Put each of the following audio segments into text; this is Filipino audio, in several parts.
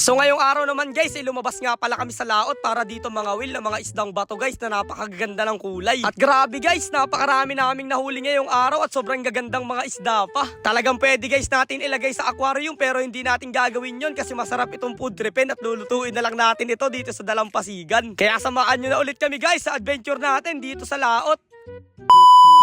So ngayong araw naman guys, eh, lumabas nga pala kami sa laot para dito mga will ng mga isdang bato guys na napakaganda ng kulay. At grabe guys, napakarami naming nahuli ngayong araw at sobrang gagandang mga isda pa. Talagang pwede guys natin ilagay sa aquarium pero hindi natin gagawin yon kasi masarap itong food tripin at lulutuin na lang natin ito dito sa Dalampasigan. Kaya samahan nyo na ulit kami guys sa adventure natin dito sa laot.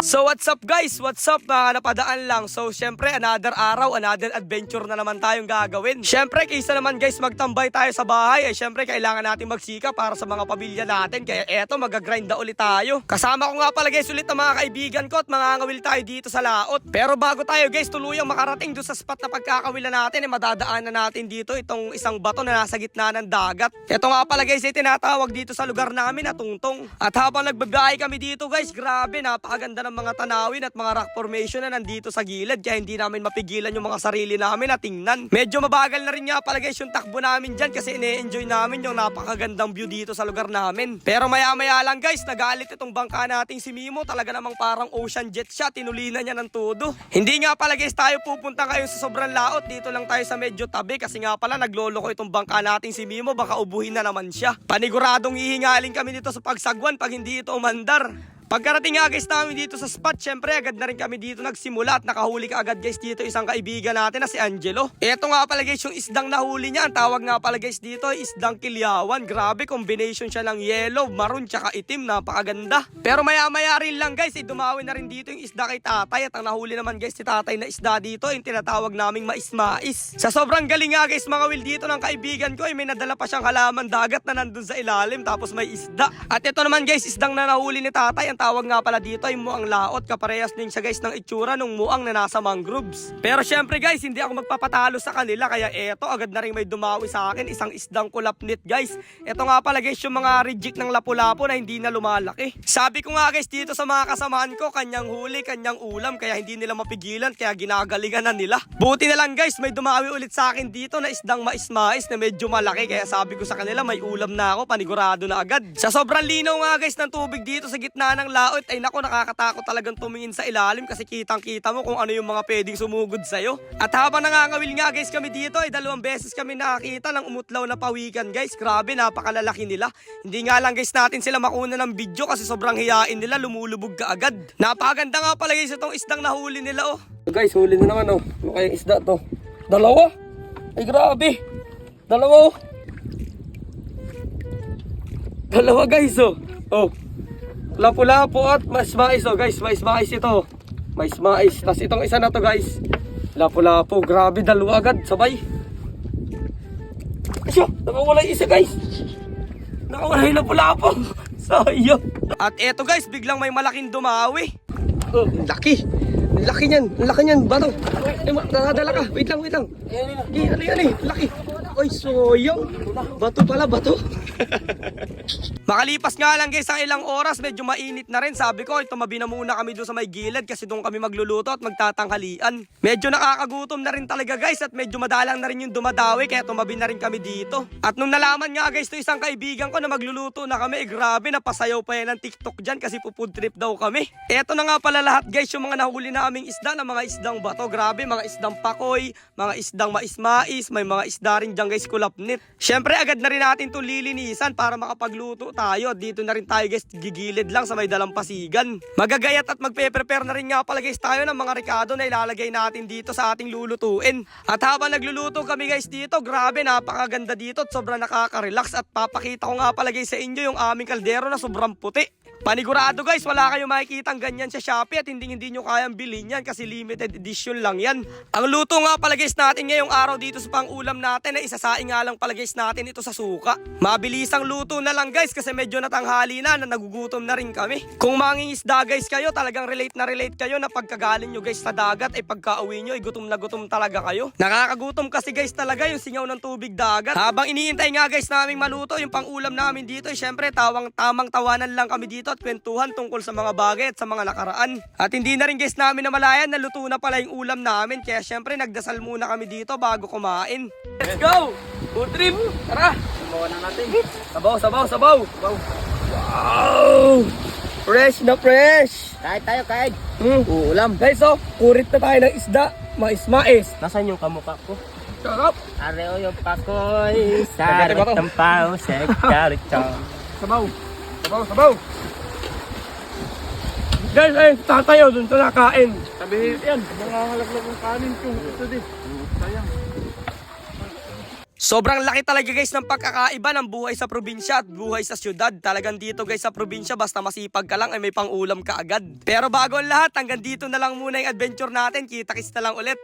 So what's up guys? What's up mga napadaan lang? So syempre another araw, another adventure na naman tayong gagawin. Syempre kaysa naman guys magtambay tayo sa bahay, eh syempre kailangan natin magsika para sa mga pamilya natin. Kaya eto magagrind na ulit tayo. Kasama ko nga pala guys ulit ang mga kaibigan ko at mga ngawil tayo dito sa laot. Pero bago tayo guys tuluyang makarating doon sa spot na pagkakawilan natin, eh madadaanan natin dito itong isang bato na nasa gitna ng dagat. Ito nga pala guys, eh, tinatawag dito sa lugar namin na tungtong. At habang nagbabiyahe kami dito guys, grabe napakaganda ng mga tanawin at mga rock formation na nandito sa gilid kaya hindi namin mapigilan yung mga sarili namin na tingnan. Medyo mabagal na rin nga pala guys yung takbo namin dyan kasi ine-enjoy namin yung napakagandang view dito sa lugar namin. Pero maya maya lang guys, nagalit itong bangka nating si Mimo. Talaga namang parang ocean jet siya, tinulina niya ng todo. Hindi nga pala guys tayo pupunta ngayon sa sobrang laot. Dito lang tayo sa medyo tabi kasi nga pala naglolo ko itong bangka nating si Mimo. Baka ubuhin na naman siya. Paniguradong hihingaling kami dito sa pagsagwan pag hindi ito umandar. Pagkarating nga guys namin dito sa spot, syempre agad na rin kami dito nagsimula at nakahuli ka agad guys dito isang kaibigan natin na si Angelo. Ito nga pala guys yung isdang nahuli niya. Ang tawag nga pala guys dito isdang kilyawan. Grabe combination siya ng yellow, maroon tsaka itim. Napakaganda. Pero maya maya rin lang guys, eh, dumawi na rin dito yung isda kay tatay. At ang nahuli naman guys si tatay na isda dito yung tinatawag naming mais-mais. Sa sobrang galing nga guys mga will dito ng kaibigan ko ay may nadala pa siyang halaman dagat na nandun sa ilalim tapos may isda. At ito naman guys, isdang na nahuli ni tatay. Tawag nga pala dito ay muang laot. Kaparehas din siya guys ng itsura nung muang na nasa mangroves. Pero syempre guys, hindi ako magpapatalo sa kanila. Kaya eto, agad na rin may dumawi sa akin. Isang isdang kulapnit guys. Ito nga pala guys, yung mga reject ng lapu-lapu na hindi na lumalaki. Sabi ko nga guys dito sa mga kasamahan ko, kanyang huli, kanyang ulam. Kaya hindi nila mapigilan, kaya ginagalingan na nila. Buti na lang guys, may dumawi ulit sa akin dito na isdang mais-mais na medyo malaki. Kaya sabi ko sa kanila, may ulam na ako, panigurado na agad. Sa sobrang linaw nga guys ng tubig dito sa gitna ng laot, ay nako nakakatakot talagang tumingin sa ilalim kasi kitang kita mo kung ano yung mga pwedeng sumugod sa'yo. At habang nangangawil nga guys kami dito, ay dalawang beses kami nakakita ng umutlaw na pawikan guys. Grabe, napakalalaki nila. Hindi nga lang guys natin sila makuna ng video kasi sobrang hiyain nila, lumulubog ka agad. Napakaganda nga pala guys itong isdang nahuli nila oh. Guys, huli na naman oh. Ano kayang isda to? Dalawa? Ay grabe. Dalawa oh. Dalawa guys oh. Oh. Lapu-lapu at mais-mais oh guys. Mais-mais ito. Mais-mais. Tapos itong isa na to guys. Lapu-lapu. Grabe, dalawa agad. Sabay. Asya, nakawala isa guys. Nakawala yung lapu-lapu. Sayang. At eto guys, biglang may malaking dumawi. Oh, laki. Laki niyan. Laki niyan. Bato. Ay, ma- nakadala ka. Wait lang, wait lang. Gi, ali, ali. Laki. Ay, soyong. Bato pala, bato. Makalipas nga lang guys ang ilang oras, medyo mainit na rin. Sabi ko, tumabi na muna kami doon sa may gilid kasi doon kami magluluto at magtatanghalian. Medyo nakakagutom na rin talaga guys at medyo madalang na rin yung dumadawi kaya tumabi na rin kami dito. At nung nalaman nga guys to isang kaibigan ko na magluluto na kami, eh, grabe napasayaw pa yan ng TikTok dyan kasi pupud trip daw kami. Eto na nga pala lahat guys yung mga nahuli naming isda na mga isdang bato. Grabe, mga isdang pakoy, mga isdang mais-mais, may mga isda rin dyan guys kulapnit. Syempre agad na rin natin to lilinisan para makapagluto tayo. Dito na rin tayo guys gigilid lang sa may dalampasigan. Magagayat at magpe-prepare na rin nga pala guys tayo ng mga ricado na ilalagay natin dito sa ating lulutuin. At habang nagluluto kami guys dito, grabe napakaganda dito at sobrang nakaka-relax at papakita ko nga pala guys sa inyo yung aming kaldero na sobrang puti. Panigurado guys, wala kayong makikitang ganyan sa Shopee at hindi hindi nyo kayang bilhin yan kasi limited edition lang yan. Ang luto nga pala guys natin ngayong araw dito sa pang-ulam natin ay isasaing nga lang pala guys natin ito sa suka. Mabilisang luto na lang guys kasi medyo natanghali na na nagugutom na rin kami. Kung mangingisda guys kayo, talagang relate na relate kayo na pagkagaling nyo guys sa dagat ay pagka-uwi nyo ay gutom na gutom talaga kayo. Nakakagutom kasi guys talaga yung singaw ng tubig dagat. Habang iniintay nga guys naming maluto yung pang-ulam namin dito, ay syempre tawang tamang tawanan lang kami dito at kwentuhan tungkol sa mga bagay at sa mga nakaraan. At hindi na rin guys namin namalayan na luto na pala yung ulam namin kaya syempre nagdasal muna kami dito bago kumain. Let's go! Food trip! Tara! Bawa na natin. Sabaw, sabaw, sabaw! Wow! Fresh na fresh! Kahit tayo, kahit. Hmm. Uulam. Guys, oh, kurit na tayo ng isda. Mais-mais. Nasaan yung kamukha ko? Sarap. Areo yung pakoy, sarap ng pao, sekarito. Sabaw. Sabaw, sabaw. Guys, ay, tatayo dun sa nakain. Sabihin yan, nangangalaglag ng kanin ko. Ito din. Sayang. Sobrang laki talaga guys ng pagkakaiba ng buhay sa probinsya at buhay sa syudad. Talagang dito guys sa probinsya basta masipag ka lang ay may pang-ulam ka agad. Pero bago ang lahat, hanggang dito na lang muna yung adventure natin. Kita-kits na lang ulit.